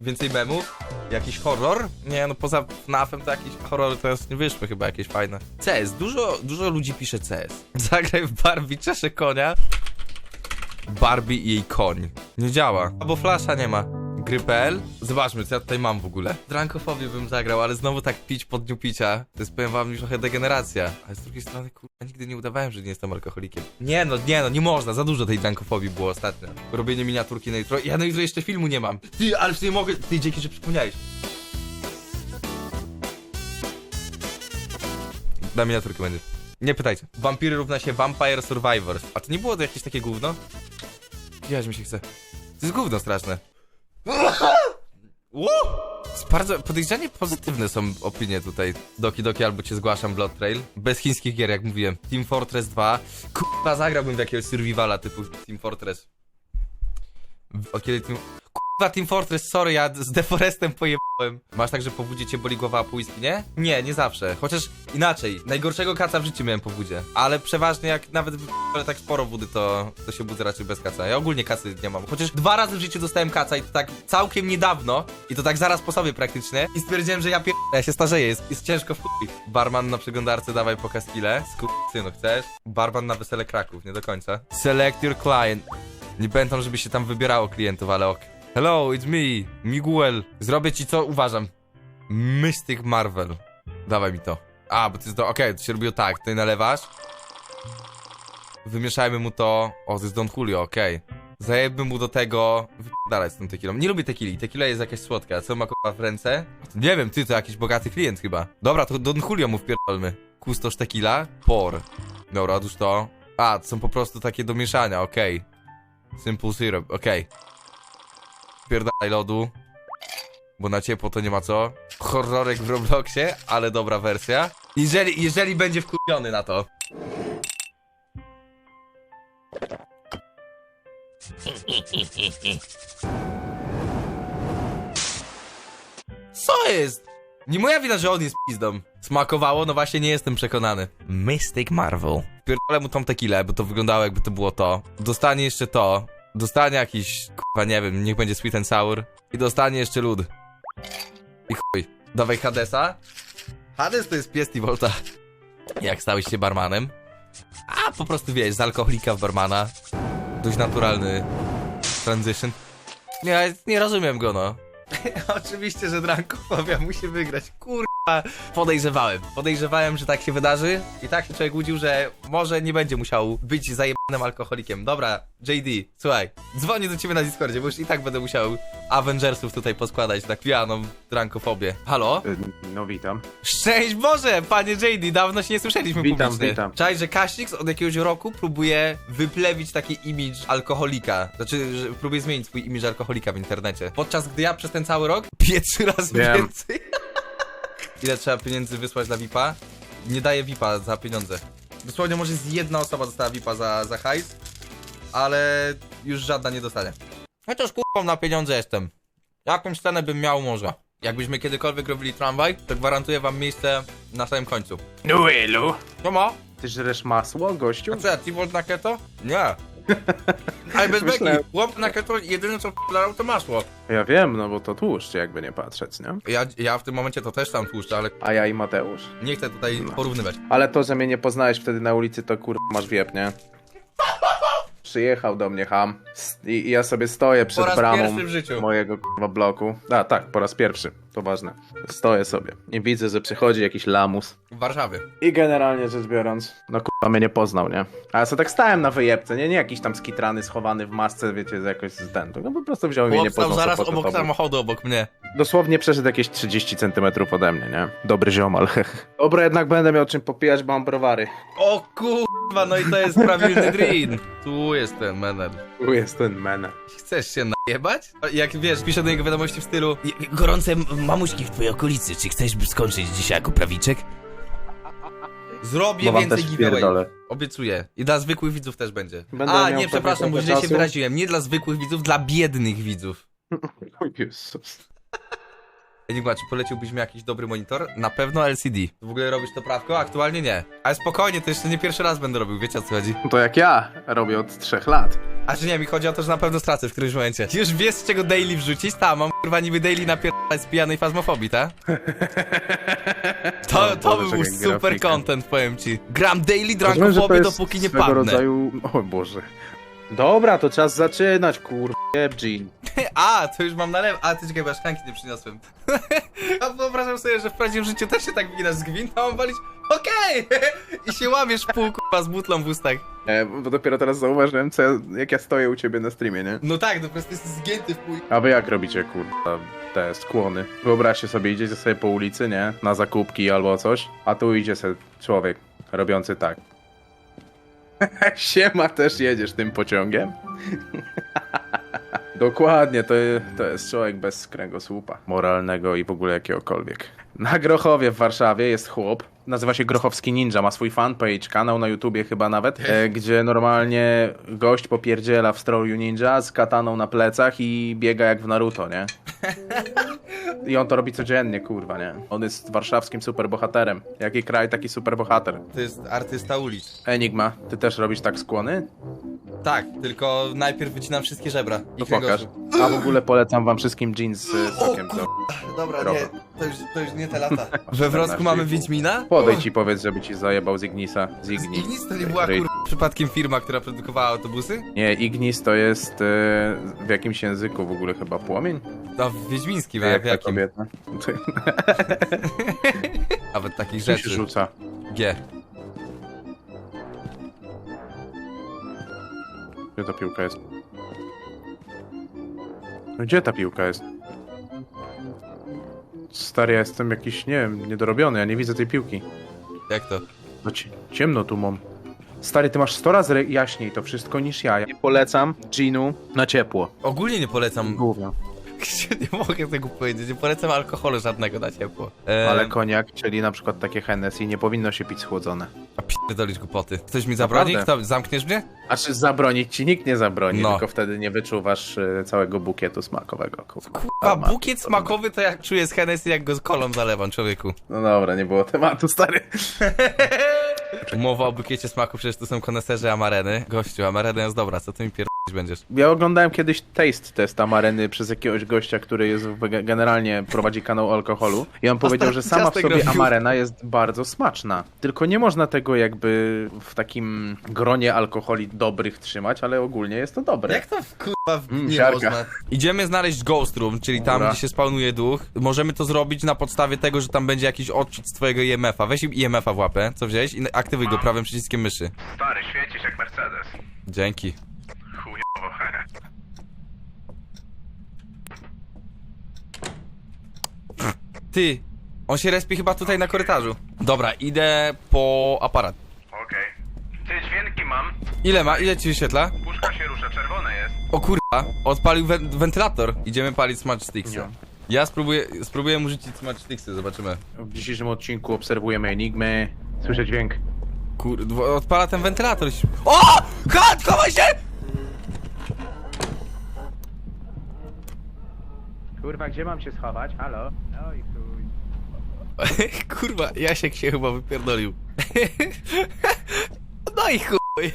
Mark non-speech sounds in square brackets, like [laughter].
Więcej memów? Jakiś horror? Nie, no poza FNAF-em to jakieś horrory teraz nie wyszły chyba jakieś fajne. CS, dużo, dużo ludzi pisze CS. [laughs] Zagraj w Barbie, czesze konia. Barbie i jej koń. Nie działa. Albo flasza nie ma. Gry.pl? Zobaczmy, co ja tutaj mam w ogóle. Drankofobię bym zagrał, ale znowu tak pić po dniu picia. To jest, powiem wam, już trochę degeneracja. Ale z drugiej strony, kurwa, nigdy nie udawałem, że nie jestem alkoholikiem. Nie no, nie no, nie można. Za dużo tej drankofobii było ostatnio. Robienie miniaturki na jutro. Ja na jutro jeszcze filmu nie mam. Ty, ale w nie mogę... Ty, dzięki, że przypomniałeś. Na miniaturkę będzie. Nie pytajcie. Vampiry równa się Vampire Survivors. A to nie było to jakieś takie gówno? Jać mi się chce. To jest gówno straszne. Bardzo podejrzanie pozytywne są opinie tutaj. Doki Doki albo cię zgłaszam Blood Trail. Bez chińskich gier, jak mówiłem. Team Fortress 2. Kurwa, zagrałbym w jakiegoś survivala typu Team Fortress. Od kiedy Team... Kurwa, Team Fortress, sorry, ja z Deforestem pojebałem. Masz tak, że po wódzie cię boli głowa a nie? Nie, nie zawsze. Chociaż inaczej. Najgorszego kaca w życiu miałem po wódzie. Ale przeważnie jak nawet ale tak sporo wody, to, to się budzę raczej bez kaca. Ja ogólnie kacy nie mam. Chociaż dwa razy w życiu dostałem kaca i to tak całkiem niedawno. I to tak zaraz po sobie praktycznie. I stwierdziłem, że ja pier... Ja się starzeję, jest, jest ciężko w chuj. Barman na przeglądarce, dawaj pokaz ile. Skup, synu, chcesz? Barman na wesele Kraków, nie do końca. Select your client. Nie pamiętam, żeby się tam wybierało klientów, ale ok. Hello, it's me, Miguel. Zrobię ci co uważam. Mystic Marvel. Dawaj mi to. A, bo to jest do. Okej, to się robiło tak. Tutaj nalewasz. Wymieszajmy mu to. O, to jest Don Julio, okej. Zajebmy mu do tego. Wypadalać z tą tequilą. Nie lubię tequili. Tequila jest jakaś słodka. Co ma kurwa w ręce? Nie wiem, ty to jakiś bogaty klient chyba. Dobra, to Don Julio mu wpierdolmy. Kustosz tequila. Por. Dobra, otóż to. A, to są po prostu takie do mieszania, okej. Simple syrup, okej. Pierdalaj lodu. Bo na ciepło to nie ma co. Horrorek w Robloxie, ale dobra wersja. Jeżeli, jeżeli będzie wkupiony na to. Co jest? Nie moja wina, że on jest pizdą. Smakowało? No właśnie nie jestem przekonany. Mystic Marvel. Pierdolę mu tą tequilę, bo to wyglądało jakby to było to. Dostanie jeszcze to. Dostanie jakiś, kurwa nie wiem, niech będzie sweet and sour. I dostanie jeszcze lód. I chuj. Dawaj Hadesa. Hades to jest pies Volta. Jak stałeś się barmanem? A po prostu wiesz, z alkoholika w barmana. Dość naturalny transition. Nie, nie rozumiem go, no. [laughs] Oczywiście, że Drankofobia musi wygrać. Kurwa. Podejrzewałem. Podejrzewałem, że tak się wydarzy. I tak się człowiek łudził, że może nie będzie musiał być zajebanym alkoholikiem. Dobra, JD, słuchaj. Dzwonię do ciebie na Discordzie, bo już i tak będę musiał Avengersów tutaj poskładać na kwianą Drankofobię. Halo? Y, No witam. Szczęść Boże, panie JD, dawno się nie słyszeliśmy Witam, publicznie. witam. Czaj, że Kaśnix od jakiegoś roku próbuje wyplewić taki imidż alkoholika. Znaczy, że próbuje zmienić swój imidż alkoholika w internecie. Podczas gdy ja przez ten cały rok [laughs] trzy razy Wiem. więcej. Ile trzeba pieniędzy wysłać dla VIPa? Nie daje VIPa za pieniądze. Dosłownie może z jedna osoba dostała VIPa za, za hajs, ale już żadna nie dostanie. Chociaż kurwą na pieniądze jestem. Jakąś cenę bym miał może. Jakbyśmy kiedykolwiek robili tramwaj, to gwarantuję wam miejsce na samym końcu. No elu. Co ma? Ty żresz masło, gościu? A co ja, T-Volt na keto? Nie. [laughs] Ale bez beki. Myślałem. Chłop na keto jedyne co wkładał to masło. Ja wiem, no bo to tłuszcz, jakby nie patrzeć, nie? Ja, ja w tym momencie to też tam tłuszczę, ale A ja i Mateusz. nie chcę tutaj porównywać. Ale to, że mnie nie poznałeś wtedy na ulicy, to kur... masz wiep, nie? Przyjechał do mnie ham i, i ja sobie stoję przed Po raz bramą pierwszy w życiu. mojego kurwa bloku. A tak, po raz pierwszy, to ważne. Stoję sobie i widzę, że przychodzi jakiś lamus. W Warszawie. I generalnie rzecz biorąc, no kurwa mnie nie poznał, nie? A ja sobie tak stałem na wyjebce, nie? Nie jakiś tam skitrany, schowany w masce, wiecie, z jakoś z ten. No po prostu wziął i mnie nie poznał. zaraz obok samochodu, obok mnie. Dosłownie przeszedł jakieś 30 centymetrów ode mnie, nie? Dobry ziomal, [laughs] Dobra, jednak będę miał czym popijać, bo mam browary. O kurwa, no i to jest prawilny dream. Tu jest ten menel. Tu jest ten men. Chcesz się najebać? Jak wiesz, piszę do niego wiadomości w stylu Gorące mamuśki w twojej okolicy. Czy chcesz skończyć dzisiaj jako prawiczek? Zrobię Bo wam więcej giveaway. Obiecuję. I dla zwykłych widzów też będzie. Będę A, nie, przepraszam, bo źle się wyraziłem. Nie dla zwykłych widzów, dla biednych widzów. [laughs] O Jezus. Enigma, czy poleciłbyś mi jakiś dobry monitor? Na pewno LCD. W ogóle robisz to prawko? Aktualnie nie. Ale spokojnie, to jeszcze nie pierwszy raz będę robił, wiecie o co chodzi. To jak ja robię od 3 lat. A czy nie, mi chodzi o to, że na pewno stracę w którymś momencie. Już wiesz z czego daily wrzucić? Ta, mam kurwa niby daily napierdalać z pijanej fazmofobii, ta? To, O to by był super content, powiem ci. Gram daily Rozumiem, że to drankofobię, jest dopóki nie swego padnę. rodzaju... O Boże. Dobra, to czas zaczynać, kur... Jean. [laughs] A, to już mam na lewo. A, ty czekaj, bo ja szklanki nie przyniosłem. [laughs] A wyobrażam sobie, że w prawdziwym życiu też się tak wyginasz z gwinta, a mam walić okej! [laughs] I się łamiesz pół, kurwa, z butlą w ustach. E, bo dopiero teraz zauważyłem, co ja, jak ja stoję u ciebie na streamie, nie? No tak, no po prostu jesteś zgięty w pół. A wy jak robicie, kurwa, te skłony? Wyobraźcie sobie, idziecie sobie po ulicy, nie? Na zakupki albo coś, a tu idzie sobie człowiek robiący tak. Siema, też jedziesz tym pociągiem? Dokładnie, to, to jest człowiek bez kręgosłupa moralnego i w ogóle jakiegokolwiek. Na Grochowie w Warszawie jest chłop, nazywa się Grochowski Ninja, ma swój fanpage, kanał na YouTubie chyba nawet, e, [laughs] gdzie normalnie gość popierdziela w stroju ninja z kataną na plecach i biega jak w Naruto, nie? [laughs] I on to robi codziennie, kurwa, nie? On jest warszawskim superbohaterem. Jaki kraj, taki superbohater. To jest artysta ulic. Enigma, ty też robisz tak skłony? Tak, tylko najpierw wycinam wszystkie żebra. I To pokaż. A w ogóle polecam wam wszystkim jeans z sokiem. O To Dobra, Trochę. nie, to już, to już nie te lata. [laughs] We Wrocku mamy Wiedźmina? Podejdź i powiedz, żeby ci zajebał z Ignisa. Z Z Igni. Ignis to nie była Ry- przypadkiem firma, która produkowała autobusy? Nie, Ignis to jest e, w jakimś języku w ogóle chyba płomień? No, w wiedźmińskim, a Jak w ta jakim? kobieta? [laughs] Nawet takich się rzeczy. rzuca? G. Gdzie ta piłka jest? No Gdzie ta piłka jest? Stary, ja jestem jakiś, nie wiem, niedorobiony, ja nie widzę tej piłki. Jak to? No ci- ciemno tu mam. Stary, ty masz 100 razy re- jaśniej to wszystko niż ja. Ja polecam Ginu na ciepło. Ogólnie nie polecam... Gówno. [laughs] nie mogę tego powiedzieć, nie polecam alkoholu żadnego na ciepło. Ale koniak, czyli na przykład takie Hennessy, nie powinno się pić schłodzone. A pierdolić głupoty. Ktoś mi zabroni? Naprawdę. Kto? Zamkniesz mnie? A czy zabronić ci nikt nie zabroni, No. tylko wtedy nie wyczuwasz e, całego bukietu smakowego. kurwa. A ma- bukiet smakowy to jak czuję z Hennessy, jak go z kolą zalewam, człowieku. No dobra, nie było tematu, stary. Mowa o bukiecie smaku, przecież to są koneserzy amareny. Gościu, amarena jest dobra, co ty mi pierdolić będziesz? Ja oglądałem kiedyś taste test Amareny przez jakiegoś gościa, który jest w, generalnie prowadzi kanał alkoholu i on powiedział, że sama w sobie. Amarena jest bardzo smaczna. Tylko nie można tego jakby w takim gronie alkoholi dobrych trzymać, ale ogólnie jest to dobre. Jak to w kurwa w... Mm, nie siarka. można? Idziemy znaleźć Ghost Room, czyli tam, Dobra. gdzie się spawnuje duch. Możemy to zrobić na podstawie tego, że tam będzie jakiś odczyt z twojego IMF-a. Weź IMF-a w łapę, co wziąłeś i aktywuj go prawym przyciskiem myszy. Stary, świecisz jak Mercedes. Dzięki. Ty, on się respi chyba tutaj na korytarzu. Dobra, idę po aparat. Okej. Ty, dźwięki mam. Ile ma? Ile ci wyświetla? Puszka się rusza, czerwone jest. O kurwa, odpalił wen- wentylator. Idziemy palić smudge sticksy. Nie. Ja spróbuję, spróbuję mu rzucić smudge sticksy, zobaczymy. W dzisiejszym odcinku obserwujemy Enigmy. Słyszę dźwięk. Kur... dwo- odpala ten wentylator. i się- O! Kat, chowaj się! Kurwa, gdzie mam się schować? Halo? No i chuj. [laughs] Kurwa, Jasiek się chyba wypierdolił. [laughs] No i chuj.